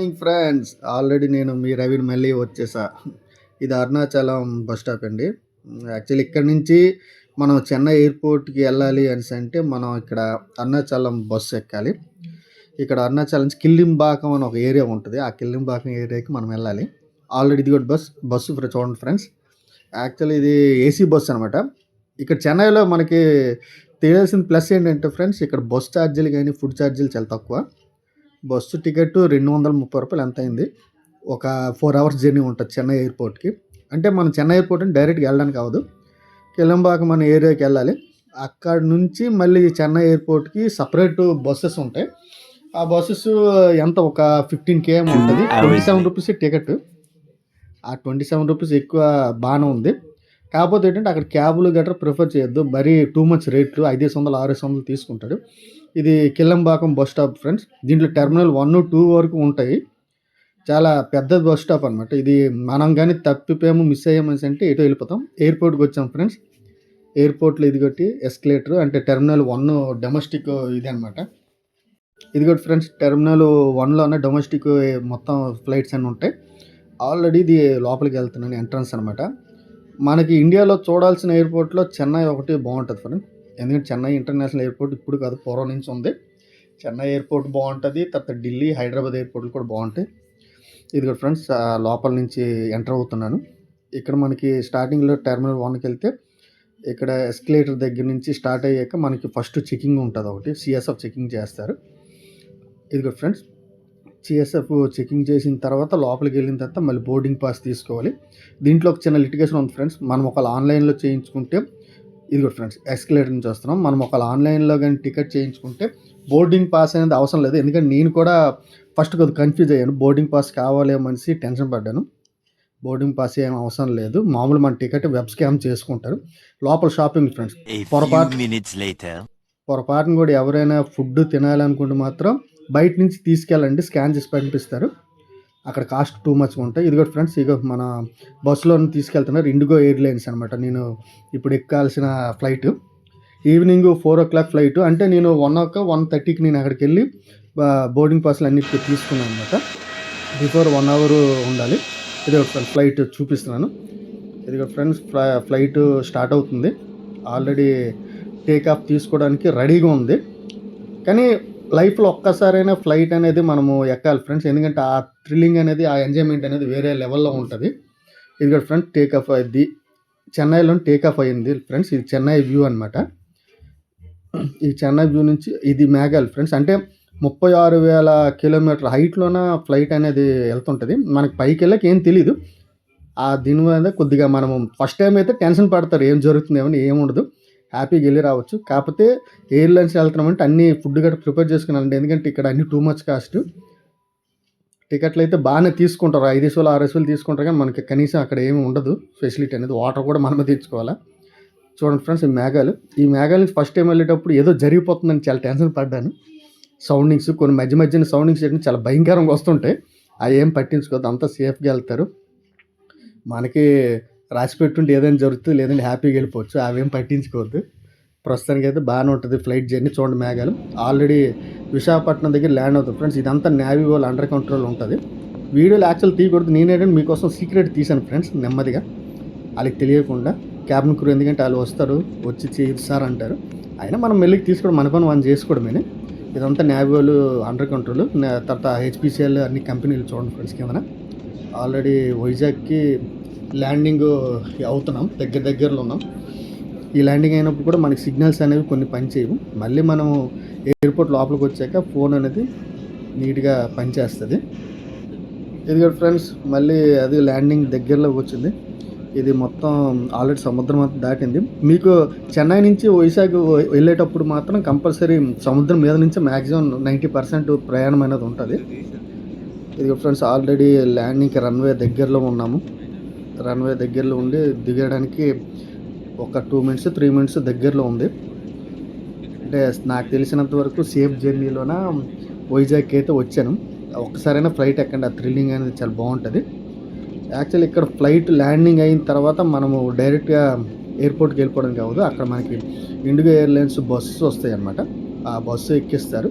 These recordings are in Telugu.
మార్నింగ్ ఫ్రెండ్స్ ఆల్రెడీ నేను మీ రవిని మళ్ళీ వచ్చేసా. ఇది అరుణాచలం బస్ స్టాప్ అండి. యాక్చువల్లీ ఇక్కడ నుంచి మనం చెన్నై ఎయిర్పోర్ట్కి వెళ్ళాలి అనేసి అంటే మనం ఇక్కడ అరుణాచలం బస్సు ఎక్కాలి. ఇక్కడ అరుణాచలం నుంచి కిల్లింబాకం అని ఒక ఏరియా ఉంటుంది. ఆ కిల్లింబాకం ఏరియాకి మనం వెళ్ళాలి. ఆల్రెడీ ఇది కూడా బస్ బస్సు చూడండి ఫ్రెండ్స్. యాక్చువల్లీ ఇది ఏసీ బస్ అనమాట ఇక్కడ చెన్నైలో మనకి తెలియాల్సిన ప్లస్ ఏంటంటే ఫ్రెండ్స్ ఇక్కడ బస్ ఛార్జీలు కానీ ఫుడ్ ఛార్జీలు చాలా తక్కువ. బస్సు టికెట్ రెండు వందల ముప్పై రూపాయలు ఎంత అయింది ఒక ఫోర్ అవర్స్ జర్నీ ఉంటుంది చెన్నై ఎయిర్పోర్ట్కి. అంటే మనం చెన్నై ఎయిర్పోర్ట్ అని డైరెక్ట్గా వెళ్ళడానికి అవ్వదు. కిలంబాక మన ఏరియాకి వెళ్ళాలి. అక్కడ నుంచి మళ్ళీ చెన్నై ఎయిర్పోర్ట్కి సపరేట్ బస్సెస్ ఉంటాయి. ఆ బస్సెస్ ఎంత? ఒక ఫిఫ్టీన్ కేఎం ఉంటుంది. ట్వంటీ సెవెన్ రూపీస్ టికెట్ ఆ ట్వంటీ సెవెన్ రూపీస్ ఎక్కువ బాగానే ఉంది. కాకపోతే ఏంటంటే అక్కడ క్యాబులు గట్రా ప్రిఫర్ చేయొద్దు. మరీ టూ మచ్ రేట్లు ఐదేసి వందలు ఆరేసి వందలు తీసుకుంటాడు. ఇది కిల్లంబాకం బస్ స్టాప్ ఫ్రెండ్స్. దీంట్లో టెర్మినల్ వన్ టూ వరకు ఉంటాయి. చాలా పెద్ద బస్ స్టాప్ అనమాట ఇది మనం కానీ తప్పిపోయాము మిస్ అయ్యామని అంటే ఎటు వెళ్ళిపోతాం. ఎయిర్పోర్ట్కి వచ్చాం ఫ్రెండ్స్. ఎయిర్పోర్ట్లో ఇది కొట్టి ఎస్కలేటర్ అంటే టెర్మినల్ వన్ డొమెస్టిక్ ఇది అనమాట ఇది కూడా ఫ్రెండ్స్ టెర్మినల్ వన్లోనే డొమెస్టిక్ మొత్తం ఫ్లైట్స్ అన్నీ ఉంటాయి. ఆల్రెడీ ఇది లోపలికి వెళ్తున్నాను ఎంట్రన్స్ అనమాట మనకి ఇండియాలో చూడాల్సిన ఎయిర్పోర్ట్లో చెన్నై ఒకటి బాగుంటుంది ఫ్రెండ్స్. ఎందుకంటే చెన్నై ఇంటర్నేషనల్ ఎయిర్పోర్ట్ ఇప్పుడు కాదు పూర్వం నుంచి ఉంది. చెన్నై ఎయిర్పోర్ట్ బాగుంటుంది తర్వాత ఢిల్లీ హైదరాబాద్ ఎయిర్పోర్ట్లు కూడా బాగుంటాయి. ఇది కూడా ఫ్రెండ్స్ లోపల నుంచి ఎంటర్ అవుతున్నాను. ఇక్కడ మనకి స్టార్టింగ్లో టెర్మినల్ వన్కి వెళ్తే ఇక్కడ ఎస్కలేటర్ దగ్గర నుంచి స్టార్ట్ అయ్యాక మనకి ఫస్ట్ చెకింగ్ ఉంటుంది ఒకటి సిఎస్ఎఫ్ చెకింగ్ చేస్తారు. ఇది కూడా ఫ్రెండ్స్ సిఎస్ఎఫ్ చెకింగ్ చేసిన తర్వాత లోపలికి వెళ్ళిన తర్వాత మళ్ళీ బోర్డింగ్ పాస్ తీసుకోవాలి. దీంట్లో ఒక చిన్న లిటిగేషన్ ఉంది ఫ్రెండ్స్ మనం ఒకవేళ ఆన్లైన్లో చేయించుకుంటే ఇది కూడా ఫ్రెండ్స్ ఎస్కలేటర్ నుంచి వస్తున్నాం. మనం ఒకవేళ ఆన్లైన్లో కానీ టికెట్ చేయించుకుంటే బోర్డింగ్ పాస్ అనేది అవసరం లేదు. ఎందుకంటే నేను కూడా ఫస్ట్ కొద్దిగా కన్ఫ్యూజ్ అయ్యాను. బోర్డింగ్ పాస్ కావాలేమో అనేసి టెన్షన్ పడ్డాను. బోర్డింగ్ పాస్ ఏం అవసరం లేదు. మామూలు మన టికెట్ వెబ్ స్కామ్ చేసుకుంటారు. లోపల షాపింగ్ ఫ్రెండ్స్ పొరపాటు. పొరపాటున కూడా ఎవరైనా ఫుడ్ తినాలనుకుంటే మాత్రం బయట నుంచి తీసుకెళ్ళండి. స్కాన్ చేసి పంపిస్తారు. అక్కడ కాస్ట్ టూ మచ్ ఉంటాయి. ఇది కూడా ఫ్రెండ్స్ ఇక మన బస్సులో తీసుకెళ్తున్నారు ఇండిగో ఎయిర్లైన్స్ అనమాట నేను ఇప్పుడు ఎక్కాల్సిన flight. Evening four o'clock flight అంటే నేను వన్ ఓ వన్ థర్టీకి నేను అక్కడికి వెళ్ళి బోర్డింగ్ పాస్లు అన్నిటికీ తీసుకున్నాను అనమాట బిఫోర్ వన్ అవర్ ఉండాలి. ఇది ఒక ఫ్లైట్ చూపిస్తున్నాను. ఇది ఫ్రెండ్స్ ఫ్లైట్ స్టార్ట్ అవుతుంది. ఆల్రెడీ టేక్ ఆఫ్ తీసుకోవడానికి రెడీగా ఉంది. కానీ లైఫ్లో ఒక్కసారైనా ఫ్లైట్ అనేది మనము ఎక్కాలి ఫ్రెండ్స్. ఎందుకంటే ఆ థ్రిల్లింగ్ అనేది ఆ ఎంజాయ్మెంట్ అనేది వేరే లెవెల్లో ఉంటుంది. ఇది కూడా ఫ్రెండ్స్ టేక్ ఆఫ్ అయింది చెన్నైలో టేక్ ఆఫ్ అయింది ఫ్రెండ్స్. ఇది చెన్నై వ్యూ అనమాట ఈ చెన్నై వ్యూ నుంచి ఇది మేఘాలు ఫ్రెండ్స్. అంటే ముప్పై ఆరు వేల కిలోమీటర్ హైట్లోన ఫ్లైట్ అనేది వెళ్తుంటుంది. మనకి పైకి వెళ్ళక ఏం తెలియదు ఆ దీని మీద కొద్దిగా మనము ఫస్ట్ టైం అయితే టెన్షన్ పడతారు. ఏం జరుగుతుందేమని ఏముండదు హ్యాపీగా వెళ్ళి రావచ్చు. కాకపోతే ఎయిర్లైన్స్ వెళ్తున్నామంటే అన్ని ఫుడ్ గట్రా ప్రిపేర్ చేసుకున్నానండి. ఎందుకంటే ఇక్కడ అన్ని టూ మచ్ కాస్ట్. టికెట్లు అయితే బాగానే తీసుకుంటారు. ఐదు వేసులు ఆరు వేసులు తీసుకుంటారు కానీ మనకి కనీసం అక్కడ ఏమి ఉండదు. ఫెసిలిటీ అనేది వాటర్ కూడా మనమే తెచ్చుకోవాలా. చూడండి ఫ్రెండ్స్ ఈ మేఘాలు. ఈ మేఘాలు నుంచి ఫస్ట్ టైం వెళ్ళేటప్పుడు ఏదో జరిగిపోతుందని చాలా టెన్షన్ పడ్డాను. సౌండింగ్స్ కొన్ని మధ్య మధ్యన సౌండింగ్స్ చేయడం చాలా భయంకరంగా వస్తుంటాయి. అవి ఏం పట్టించుకోవద్దు. అంతా సేఫ్గా వెళ్తారు. మనకి రాసి పెట్టుంటే ఏదైనా జరుగుతుంది లేదంటే హ్యాపీగా వెళ్ళిపోవచ్చు. అవేం పట్టించుకోవద్దు. ప్రస్తుతానికి అయితే బాగానే ఉంటుంది ఫ్లైట్ జర్నీ చూడండి మేఘాలు. ఆల్రెడీ విశాఖపట్నం దగ్గర ల్యాండ్ అవుతుంది ఫ్రెండ్స్. ఇదంతా నేవీ వాళ్ళు అండర్ కంట్రోల్ ఉంటుంది. వీడియోలు యాక్చువల్ తీయకూడదు. నేనేంటంటే మీకోసం సీక్రెట్ తీశాను ఫ్రెండ్స్ నెమ్మదిగా. వాళ్ళకి తెలియకుండా క్యాబిన్ క్రూ ఎందుకంటే వాళ్ళు వస్తారు వచ్చి చేస్తారు అంటారు. అయినా మనం మెల్లికి తీసుకోవడం మన పని మనం చేసుకోవడమేనే. ఇదంతా నేవీ వాళ్ళు అండర్ కంట్రోల్. తర్వాత హెచ్పిసిఎల్ అన్ని కంపెనీలు చూడండి ఫ్రెండ్స్ కింద ఆల్రెడీ వైజాగ్కి ల్యాండింగ్ అవుతున్నాం దగ్గర దగ్గరలో ఉన్నాం. ఈ ల్యాండింగ్ అయినప్పుడు కూడా మనకి సిగ్నల్స్ అనేవి కొన్ని పనిచేయవు. మళ్ళీ మనము ఎయిర్పోర్ట్ లోపలికి వచ్చాక ఫోన్ అనేది నీట్గా పనిచేస్తుంది. ఇది ఫ్రెండ్స్ మళ్ళీ అది ల్యాండింగ్ దగ్గరలోకి వచ్చింది. ఇది మొత్తం ఆల్రెడీ సముద్రం అంతా దాటింది. మీకు చెన్నై నుంచి వైజాగ్ వెళ్ళేటప్పుడు మాత్రం కంపల్సరీ సముద్రం మీద నుంచి మ్యాక్సిమం నైంటీ పర్సెంట్ ప్రయాణం అనేది ఉంటుంది. ఇది ఫ్రెండ్స్ ఆల్రెడీ ల్యాండింగ్కి రన్వే దగ్గరలో ఉన్నాము. రన్వే దగ్గరలో ఉండి దిగడానికి ఒక టూ మినిట్స్ త్రీ మినిట్స్ దగ్గరలో ఉంది. అంటే నాకు తెలిసినంత వరకు సేఫ్ జర్నీలోన వైజాగ్కి అయితే వచ్చాను. ఒక్కసారైనా ఫ్లైట్ ఎక్కండి ఆ థ్రిల్లింగ్ అనేది చాలా బాగుంటుంది. యాక్చువల్లీ ఇక్కడ ఫ్లైట్ ల్యాండింగ్ అయిన తర్వాత మనము డైరెక్ట్గా ఎయిర్పోర్ట్కి వెళ్ళిపోవడం కావద్దు అక్కడ మనకి ఇండిగో ఎయిర్లైన్స్ బస్సు వస్తాయి అన్నమాట ఆ బస్సు ఎక్కిస్తారు.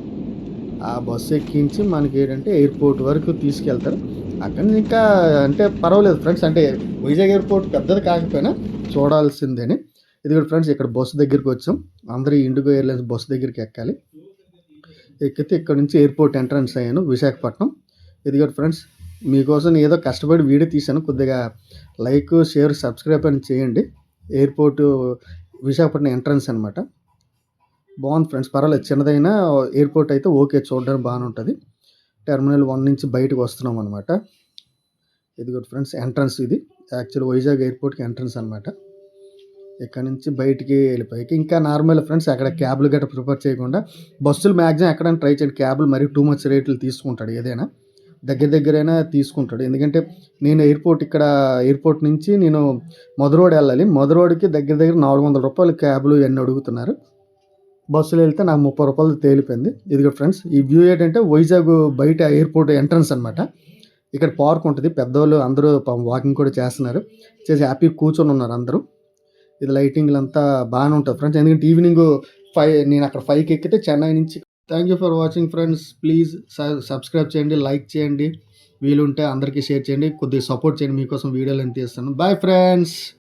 ఆ బస్సు ఎక్కించి మనకి ఏంటంటే ఎయిర్పోర్ట్ వరకు తీసుకెళ్తారు. అక్కడ ఇంకా అంటే పర్వాలేదు ఫ్రెండ్స్. అంటే వైజాగ్ ఎయిర్పోర్ట్ పెద్దది కాకపోయినా చూడాల్సిందేని. ఇది కూడా ఫ్రెండ్స్ ఇక్కడ బస్సు దగ్గరికి వచ్చాం. అందరూ ఇండిగో ఎయిర్లైన్స్ బస్సు దగ్గరికి ఎక్కాలి. ఎక్కితే ఇక్కడ నుంచి ఎయిర్పోర్ట్ ఎంట్రన్స్ అయ్యాను విశాఖపట్నం. ఇది కూడా ఫ్రెండ్స్ మీకోసం ఏదో కష్టపడి వీడియో తీశాను. కొద్దిగా లైక్ షేర్ సబ్స్క్రైబ్ అని చేయండి. ఎయిర్పోర్ట్ విశాఖపట్నం ఎంట్రన్స్ అనమాట బాగుంది ఫ్రెండ్స్ పర్వాలేదు. చిన్నదైనా ఎయిర్పోర్ట్ అయితే ఓకే చూడడానికి బాగానే ఉంటుంది టెర్మినల్ వన్ నుంచి బయటకు వస్తున్నాం అనమాట ఇది కూడా ఫ్రెండ్స్ ఎంట్రన్స్ ఇది. యాక్చువల్ వైజాగ్ ఎయిర్పోర్ట్కి ఎంట్రన్స్ అనమాట ఇక్కడ నుంచి బయటికి వెళ్ళిపోయాక ఇంకా నార్మల్ ఫ్రెండ్స్ అక్కడ క్యాబ్లు గట్రా ప్రిపేర్ చేయకుండా బస్సులు మ్యాక్సిమం ఎక్కడైనా ట్రై చేయండి. క్యాబ్లు మరీ టూ మచ్ రేట్లు తీసుకుంటాడు ఏదైనా. దగ్గర దగ్గరైనా తీసుకుంటాడు. ఎందుకంటే నేను ఎయిర్పోర్ట్ ఇక్కడ ఎయిర్పోర్ట్ నుంచి నేను మధురోడ్ వెళ్ళాలి. మధురోడ్కి దగ్గర దగ్గర నాలుగు వందల రూపాయలు క్యాబ్లు ఇవన్నీ అడుగుతున్నారు. బస్సులో వెళ్తే నాకు ముప్పై రూపాయలు తేలిపోయింది. ఇదిగో ఫ్రెండ్స్ ఈ వ్యూ ఏంటంటే వైజాగ్ బయట ఎయిర్పోర్ట్ ఎంట్రన్స్ అనమాట ఇక్కడ పార్క్ ఉంటుంది. పెద్దవాళ్ళు అందరూ వాకింగ్ కూడా చేస్తున్నారు. చేసి హ్యాపీ కూర్చొని ఉన్నారు అందరూ. ఇది లైటింగ్లు అంతా బాగానే ఉంటుంది ఫ్రెండ్స్. ఎందుకంటే ఈవినింగ్ ఫైవ్ నేను అక్కడ ఫైవ్కి ఎక్కితే చెన్నై నుంచి thank you for watching friends please subscribe చేయండి లైక్ చేయండి. వీలుంటే అందరికీ షేర్ చేయండి. కొద్దిగా సపోర్ట్ చేయండి. మీకోసం వీడియోలు ఎంత తీస్తాను. Bye friends